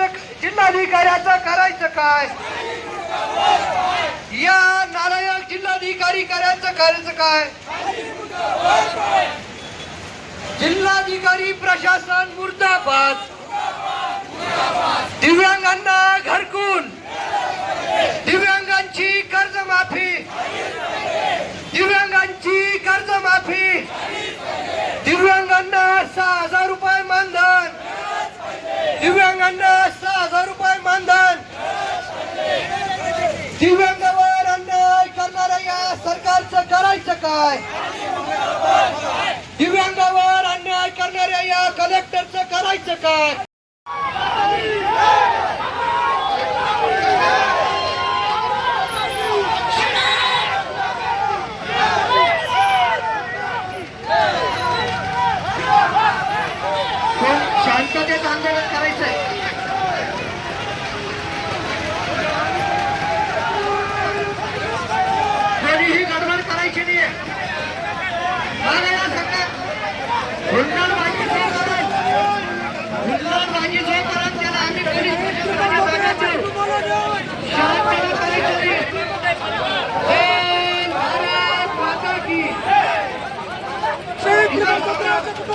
जिल्हाधिकारी करायचं जिल्हाधिकाऱ्याचं करायचं काय? या नारायण जिल्हाधिकारी करायचं करायचं काय? जिल्हाधिकारी प्रशासन मुर्दाबाद. दिव्यांगांना घरकून दिव्यांगांची कर्जमाफी. दिव्यांगांची कर्जमाफी. दिव्यांगांना सहा हजार रुपये मानधन. दिव्यांगांना सहा हजार रुपये मानधन दिव्यांगावर अन्याय करणाऱ्या या सरकारचं करायचं काय? दिव्यांगावर अन्याय करणाऱ्या या कलेक्टरचं करायचं काय? शांततेत आंदोलन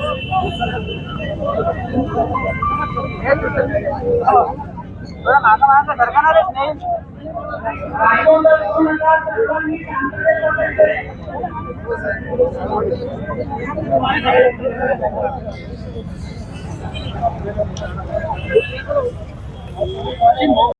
बसून घ्या तू नका सगळ्यांना विनंती आहे सगळ्यांनी शांतता शांततेत खाली बसायचंय सर्व आंदोलनकर्त्यांना विनंती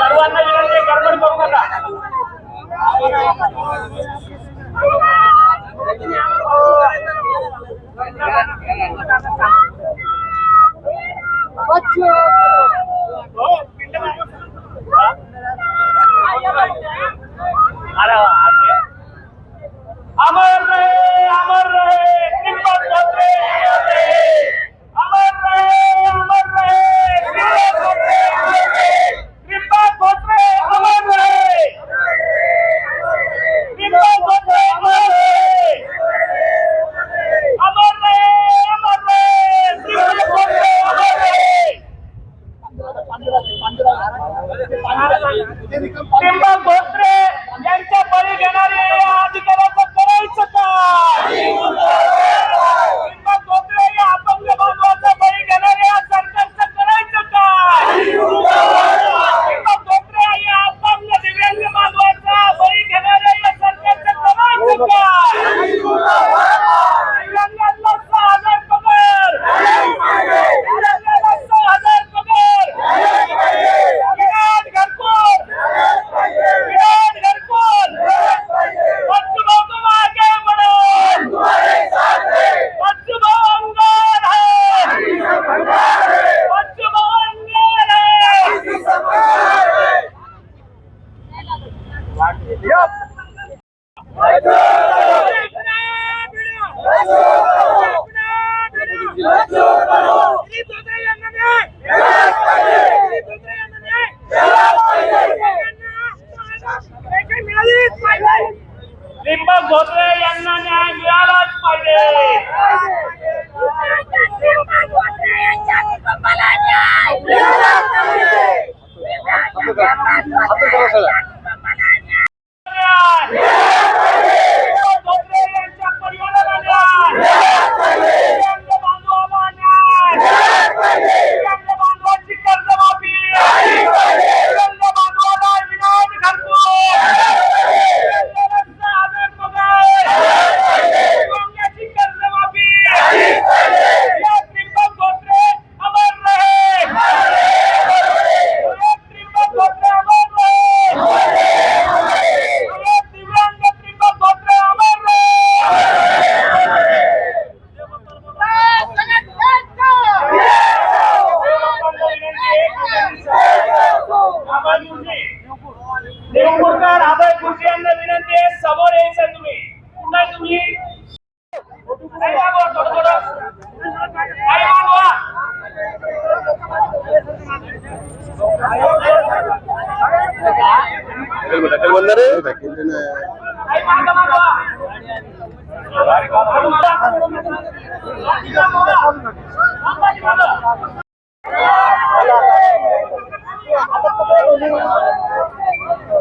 सर्वांना विनंती आहे, गडबड करू नका हो, Oh,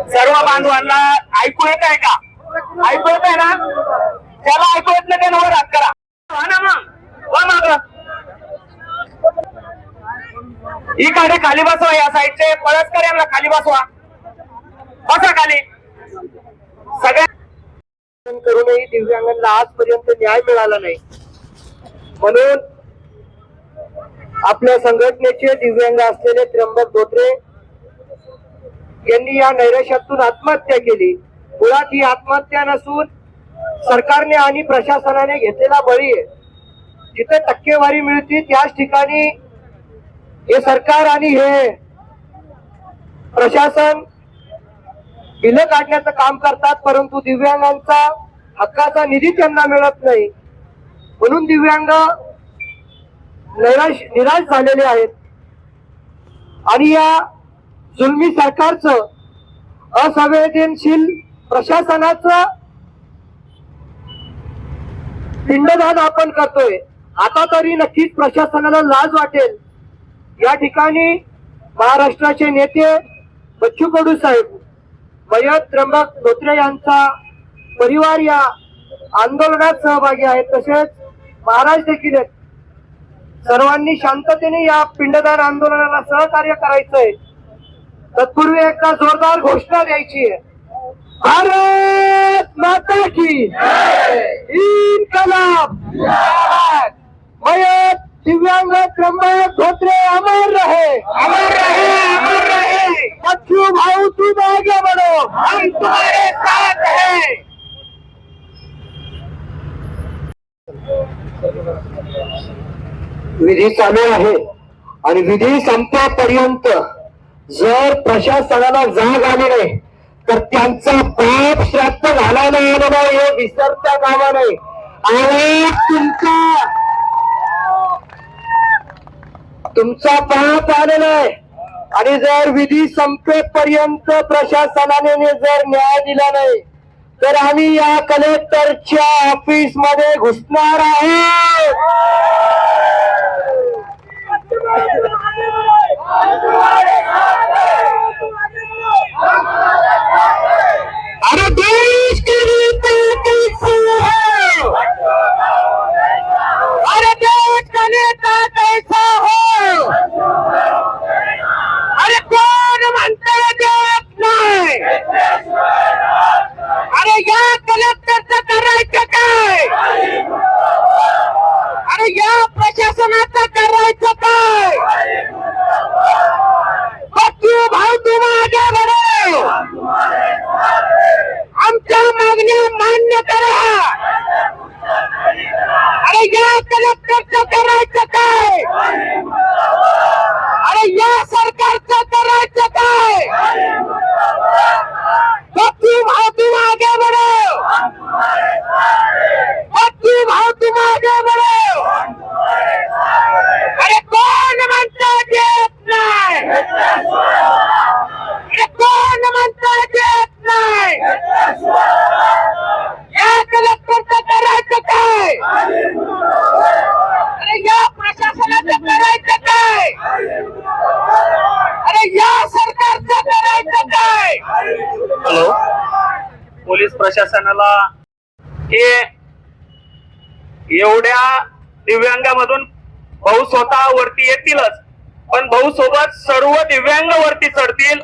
सर्व बांधवांना ऐकू येत आहे का? ऐकू येत आहे ना? त्याला ऐकू येत नाही त्यानं हात करा. हा ना मग? वा माग. इकडे खाली बसवा या साईडचे. पळसकर यांना खाली बसवा. बसा खाली. सगळ्या करूनही दिव्यांगांना आजपर्यंत न्याय मिळाला नाही. म्हणून आपल्या संघटनेचे दिव्यांग असलेले त्र्यंबक धोत्रे यांनी या नैराश्यातून आत्महत्या केली. मुळात ही आत्महत्या नसून सरकारने आणि प्रशासनाने घेतलेला बळी आहे. जिथे टक्केवारी मिळते त्याच ठिकाणी हे सरकार आणि हे प्रशासन बिलं काढण्याचं काम करतात परंतु दिव्यांगांचा हक्काचा निधी त्यांना मिळत नाही. म्हणून दिव्यांग निराश निराश झालेले आहेत. आणि या जुलमी सरकारचं असंवेदनशील प्रशासनाचं पिंडदान आपण करतोय. आता तरी नक्कीच प्रशासनाला लाज वाटेल. या ठिकाणी महाराष्ट्राचे नेते बच्चू कडू साहेब मयत त्र्यंबक धोत्रे यांचा परिवार या आंदोलनात सहभागी आहेत. तसेच महाराज देखील आहेत. सर्वांनी शांततेने या पिंडदान आंदोलनाला सहकार्य करायचंय. तत्पूर्वी एकदा जोरदार घोषणा द्यायची आहे. भारत माता की इनकलाब! मयत दिव्यांग त्र्यंबक धोत्रे अमर रहे! अमर रहे अमर रहे! बच्चू भाऊ तुम आगे बढ़ो! हम तुम्हारे साथ हैं। विधी चालू आहे आणि विधी संपेपर्यंत जर प्रशासनाला जाग आली नाही तर त्यांचा पाप श्राद्ध घालायला आलं नाही हे विसरता कामा नाही आणि तुमचा. तुमचा पाप आलेला आहे आणि जर विधी संपेपर्यंत प्रशासनाने जर न्याय दिला नाही तर आम्ही या कलेक्टरच्या ऑफिसमध्ये घुसणार आहोत. अरे देश के नेता कैसे हो? अरे देश का नेता कैसा हो अरे कोण म्हणते देत नाही अरे या कलेक्टरचं करायचं काय अरे या प्रशासनाचं करायचं काय बच्चू भाऊ तुम आगे बढ़ो आमच्या मागण्या मान्य करा अरे या कलेक्टरचं करायचं काय अरे या सरकारचं करायचं काय बच्चू भाऊ तुम आगे बढ़ो बच्चू भाऊ तुम आगे बढ़ो पोलीस झाला की एवढ्या दिव्यांगामधून भाऊ स्वतः वरती येतीलच. पण भाऊ सोबत सर्व दिव्यांग वरती चढतील.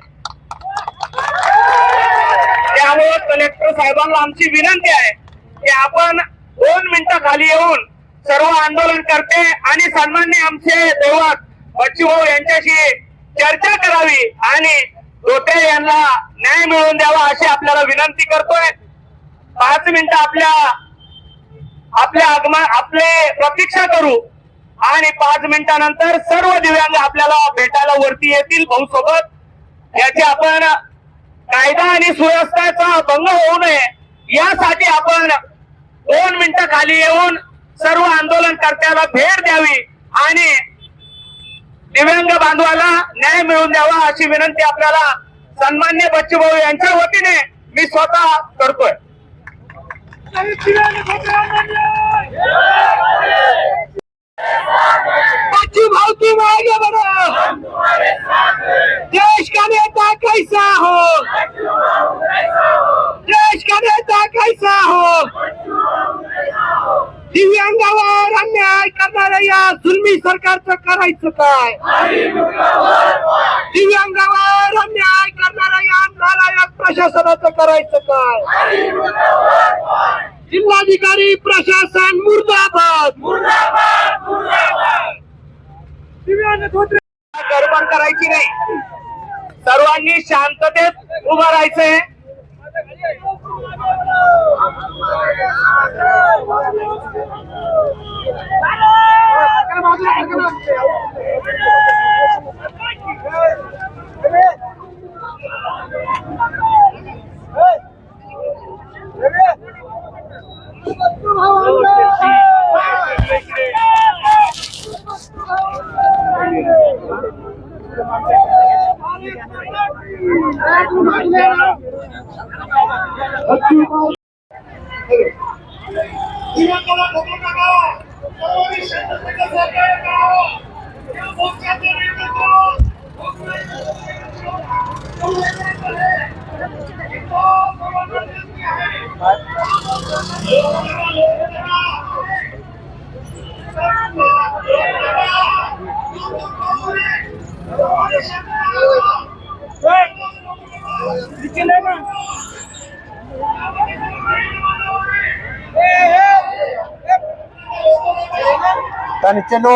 त्यामुळे कलेक्टर साहेबांना आमची विनंती आहे की आपण दोन मिनिटं खाली येऊन सर्व आंदोलन करते आणि सन्मान्य आमचे दैवत बच्चूभाऊ यांच्याशी चर्चा करावी आणि दोटे यांना न्याय मिळवून द्यावा अशी आपल्याला विनंती करतोय. पाच मिनिटं आपल्या आपल्या आगमन आपले प्रतीक्षा करू. आणि पाच मिनिटानंतर सर्व दिव्यांग आपल्याला भेटायला वरती येतील भाऊ सोबत याची आपण कायदा आणि सुव्यवस्थेचा भंग होऊ नये. यासाठी आपण दोन मिनिटं खाली येऊन सर्व आंदोलनकर्त्याला भेट द्यावी आणि दिव्यांग बांधवाला न्याय मिळवून द्यावा अशी विनंती आपल्याला सन्मान्य बच्चूभाऊ यांच्या वतीने मी स्वतः करतोय. बच्चू भाव तुम आगे बढ़ो देश का नेता कैसा हो? देश का नेता कैसा हो? दिव्यांगावर अन्याय करणाऱ्या या जुलमी सरकारचं करायचं काय? दिव्यांगावर अन्याय करणाऱ्या या नारायण प्रशासनाचं करायचं काय? जिल्हाधिकारी प्रशासन मुर्दाबाद. गडबड करायची नाही. सर्वांनी शांततेत उभं राहायचंय Oh, దాని చెల్లు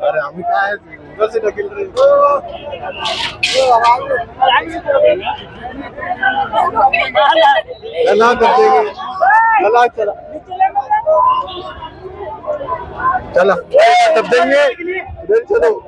अरे आम्ही काय कसं टाकेल रे चला करते चला चला चला तब देंगे इधर चलो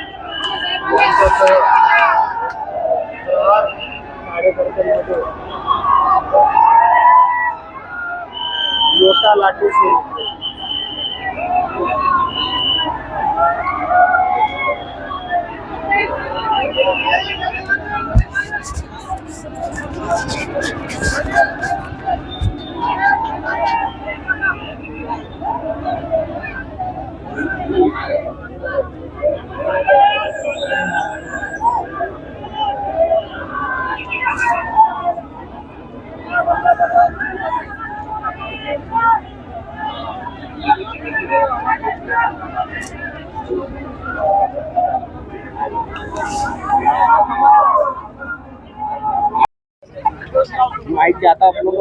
यांच्यासह कार्यकर्त्यांमध्ये नोटा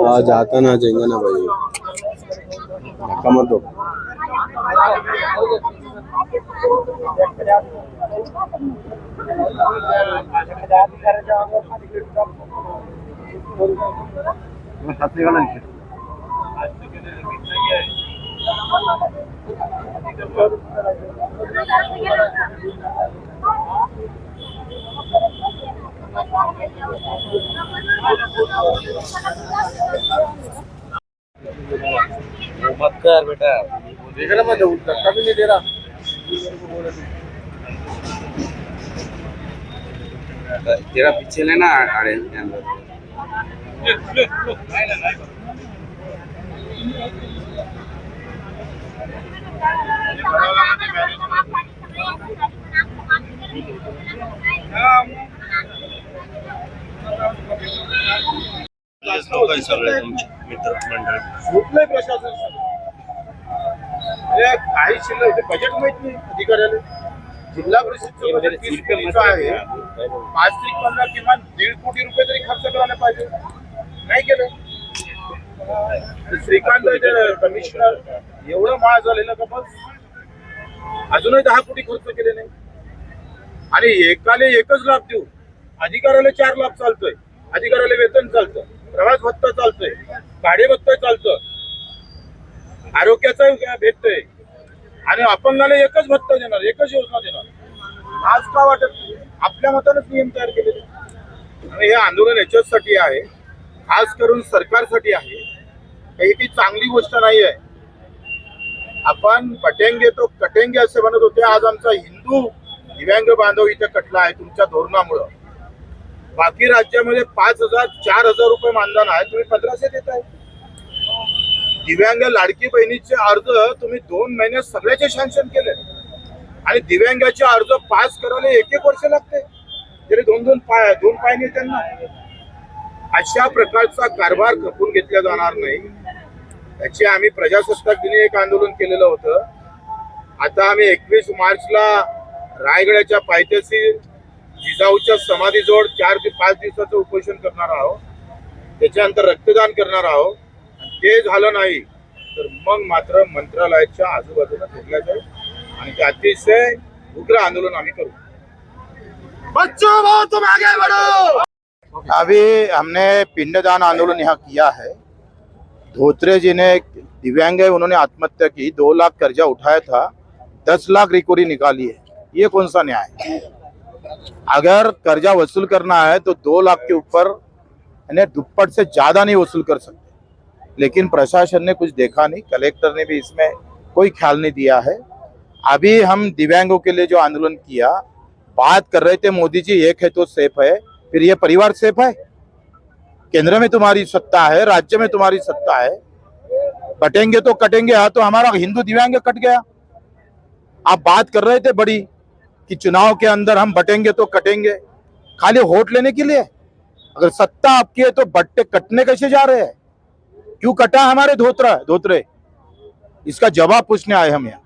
हाँ जाता ना जाएंगे ना भाई। धक्का मत दो। देख रहा मैं धक्का भी नहीं दे रहा तेरा पीछे लेना अरे के अंदर कुठलंही प्रशासन काही शिल्लक बजेट माहीत नाही अधिकाऱ्याला. जिल्हा तीस कोटीचं आहे. पाच ते पंधरा किमान दीड कोटी रुपये तरी खर्च करायला पाहिजे. नाही केलं. श्रीकांत कमिशनर एवढं महाग झालेलं का बस? अजूनही दहा कोटी खर्च केले नाही. आणि एकाले एकच लाभ देऊ अधिकाऱ्याला चार लाभ चालतोय. अधिकाऱ्याला वेतन चालतं प्रवास भत्ता चालतोय भाडे भत्ता चालतं. आरोग्याचा भेटतोय. आणि अपंगाला एकच भत्ता देणार एकच योजना देणार. आज का वाटत आपल्या मतानच नियम तयार केलेले आणि हे आंदोलन याच्यासाठी आहे. खास करून सरकारसाठी आहे. काही ती चांगली गोष्ट नाही आहे आपण पटेंगे तो कटेंगे असे म्हणत होते. आज आमचा हिंदू दिव्यांग बांधव इथे कटला आहे तुमच्या धोरणामुळं. बाकी राज्यामध्ये पाच हजार चार हजार रुपये मानधन आहे. तुम्ही पंधराशे देत आहे. दिव्यांग लाडकी बहिणीचे अर्ज तुम्ही दोन महिन्यात सगळ्याचे सँक्शन केले. आणि दिव्यांगाचे अर्ज पास करायला एक एक वर्ष लागते. तरी दोन दोन पाय दोन पाय नाही त्यांना. अशा प्रकारचा कारभार खपून घेतला जाणार नाही. त्याची आम्ही प्रजासत्ताक दिनी एक आंदोलन केलेलं होतं. आता आम्ही एकवीस मार्चला रायगडाच्या पायथ्याशी जिजाऊच्या समाधीजवळ चार ते पाच दिवसाचं उपोषण करणार आहोत. त्याच्यानंतर रक्तदान करणार आहोत. ते झालं नाही तर मग मात्र मंत्रालयाच्या आजूबाजूला फिरल्या जाईल आणि ते अतिशय उग्र आंदोलन आम्ही करू. बच्चों तुम आगे बढ़ो! अभी हमने पिंडदान आंदोलन यहाँ किया है। धोत्रे जी ने दिव्यांग है, उन्होंने आत्महत्या की। दो लाख कर्जा उठाया था, दस लाख रिकवरी निकाली है। ये कौन सा न्याय है? अगर कर्जा वसूल करना है तो दो लाख के ऊपर दुप्पट से ज़्यादा नहीं वसूल कर सकते। लेकिन प्रशासन ने कुछ देखा नहीं, कलेक्टर ने भी इसमें कोई ख्याल नहीं दिया है। अभी हम दिव्यांगों के लिए जो आंदोलन किया, बात कर रहे थे मोदी जी, एक है तो सेफ़ है, फिर ये परिवार सेफ़ है? केंद्र में तुम्हारी सत्ता है राज्य में तुम्हारी सत्ता है। कटेंगे तो कटेंगे हाँ तो हमारा हिंदू दिव्यांग कट गया। आप बात कर रहे थे बड़ी कि चुनाव के अंदर हम बटेंगे तो कटेंगे। खाली वोट लेने के लिए। अगर सत्ता आपकी है तो बट्टे कटने कैसे जा रहे हैं? क्यों कटा हमारे धोत्रा धोत्रे? इसका जवाब पूछने आए हम यहाँ।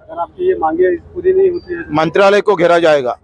अगर आपकी ये मांगे पूरी नहीं होती मंत्रालय को घेरा जाएगा।